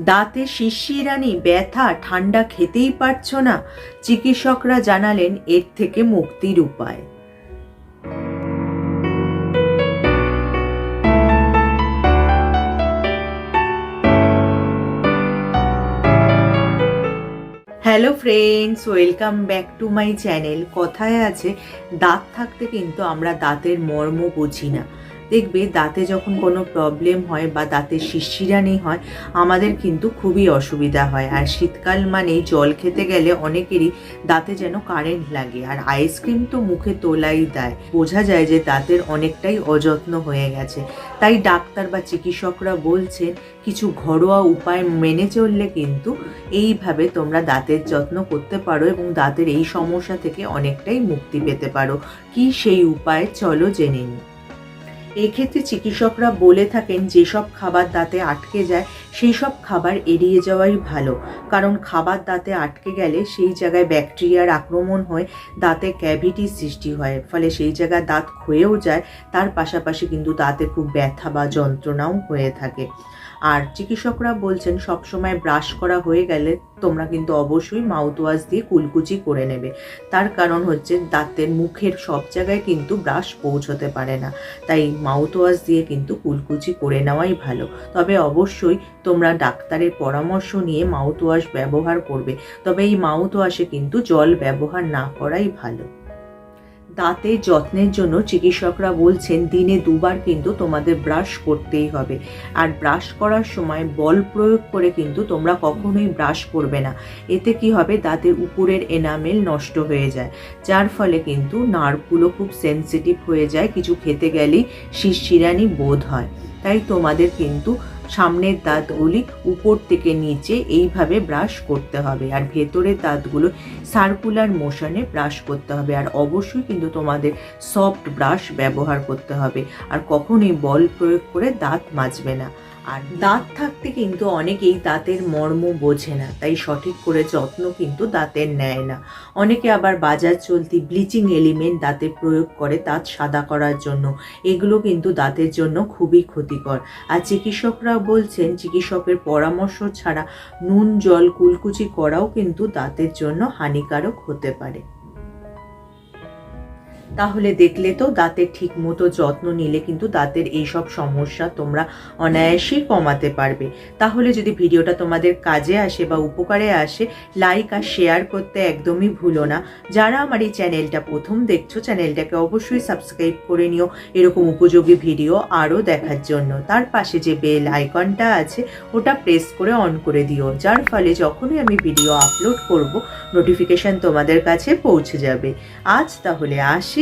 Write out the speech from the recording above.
দাঁতে শিশিরানি, ব্যথা, ঠান্ডা খেতেই পারছ না, চিকিৎসকরা জানালেন এর থেকে মুক্তির উপায়। Hello friends, welcome back to my channel. কথায় আছে, দাঁত থাকতে কিন্তু আমরা দাঁতের মর্ম বুঝি না। দেখবে দাঁতে যখন কোনো প্রবলেম হয় বা দাঁতে শিরশিরানি হয়, আমাদের কিন্তু খুবই অসুবিধা হয়। আর শীতকাল মানে জল খেতে গেলে অনেকেরই দাঁতে যেন কারেন্ট লাগে। আর আইসক্রিম তো মুখে তোলাই দেয়। বোঝা যায় যে দাঁতের অনেকটাই অযত্ন হয়ে গেছে। তাই ডাক্তার বা চিকিৎসকরা বলছেন, কিছু ঘরোয়া উপায় মেনে চললে কিন্তু এইভাবে তোমরা দাঁতের যত্ন করতে পারো এবং দাঁতের এই সমস্যা থেকে অনেকটাই মুক্তি পেতে পারো। কি সেই উপায়? চলো জেনে নিই। এক্ষেত্রে চিকিৎসকরা বলে থাকেন, যেসব খাবার দাঁতে আটকে যায় সেই সব খাবার এড়িয়ে যাওয়াই ভালো। কারণ খাবার দাঁতে আটকে গেলে সেই জায়গায় ব্যাকটেরিয়ার আক্রমণ হয়, দাঁতে ক্যাভিটি সৃষ্টি হয়। ফলে সেই জায়গায় দাঁত ক্ষয়েও যায়, তার পাশাপাশি কিন্তু দাঁতে খুব ব্যথা বা যন্ত্রণাও হয়ে থাকে। আর চিকিৎসকরা বলছেন, সবসময় ব্রাশ করা হয়ে গেলে তোমরা কিন্তু অবশ্যই মাউথ ওয়াশ দিয়ে কুলকুচি করে নেবে। তার কারণ হচ্ছে দাঁতের মুখের সব জায়গায় কিন্তু ব্রাশ পৌঁছতে পারে না। তাই মাউথ ওয়াশ দিয়ে কিন্তু কুলকুচি করে নেওয়াই ভালো। তবে অবশ্যই তোমরা ডাক্তারের পরামর্শ নিয়ে মাউথ ওয়াশ ব্যবহার করবে। তবে এই মাউথ ওয়াশে কিন্তু জল ব্যবহার না করাই ভালো। দাঁতের যত্নের জন্য চিকিৎসকরা বলছেন দিনে দুবার কিন্তু তোমাদের ব্রাশ করতেই হবে। আর ব্রাশ করার সময় বল প্রয়োগ করে কিন্তু তোমরা কখনোই ব্রাশ করবে না। এতে কি হবে? দাঁতের উপরের এনামেল নষ্ট হয়ে যায়। যার ফলে কিন্তু নার্ভগুলো খুব সেনসিটিভ হয়ে যায়। কিছু খেতে গেলেই শিরশিরানি বোধ হয়। তাই তোমাদের কিন্তু সামনের দাঁতগুলি উপর থেকে নিচে এইভাবে ব্রাশ করতে হবে আর ভেতরের দাঁতগুলো সার্কুলার মোশনে ব্রাশ করতে হবে আর অবশ্যই কিন্তু তোমাদের সফট ব্রাশ ব্যবহার করতে হবে আর কখনোই বল প্রয়োগ করে দাঁত মাজবে না। আর দাঁত থাকতে কিন্তু অনেকেই দাঁতের মর্ম বোঝে না, তাই সঠিক করে যত্ন কিন্তু দাঁতের নেয় না। অনেকে আবার বাজার চলতি ব্লিচিং এলিমেন্ট দাঁতে প্রয়োগ করে দাঁত সাদা করার জন্য, এগুলো কিন্তু দাঁতের জন্য খুবই ক্ষতিকর। আর চিকিৎসকরা বলছেন, চিকিৎসকের পরামর্শ ছাড়া নুন, জল, কুলকুচি করাও কিন্তু দাঁতের জন্য হানিকারক হতে পারে। তাহলে দেখলে তো দাঁতের ঠিক মতো যত্ন নিলে কিন্তু দাঁতের এইসব সমস্যা তোমরা অনায়াসেই কমাতে পারবে। তাহলে যদি ভিডিওটা তোমাদের কাজে আসে বা উপকারে আসে লাইক আর শেয়ার করতে একদমই ভুলো না। যারা আমার এই চ্যানেলটা প্রথম দেখছ, চ্যানেলটাকে অবশ্যই সাবস্ক্রাইব করে নিও। এরকম উপযোগী ভিডিও আরও দেখার জন্য। তার পাশে যে বেল আইকনটা আছে, ওটা প্রেস করে অন করে দিও। যার ফলে যখনই আমি ভিডিও আপলোড করব নোটিফিকেশান তোমাদের কাছে পৌঁছে যাবে। আজ তাহলে আসি।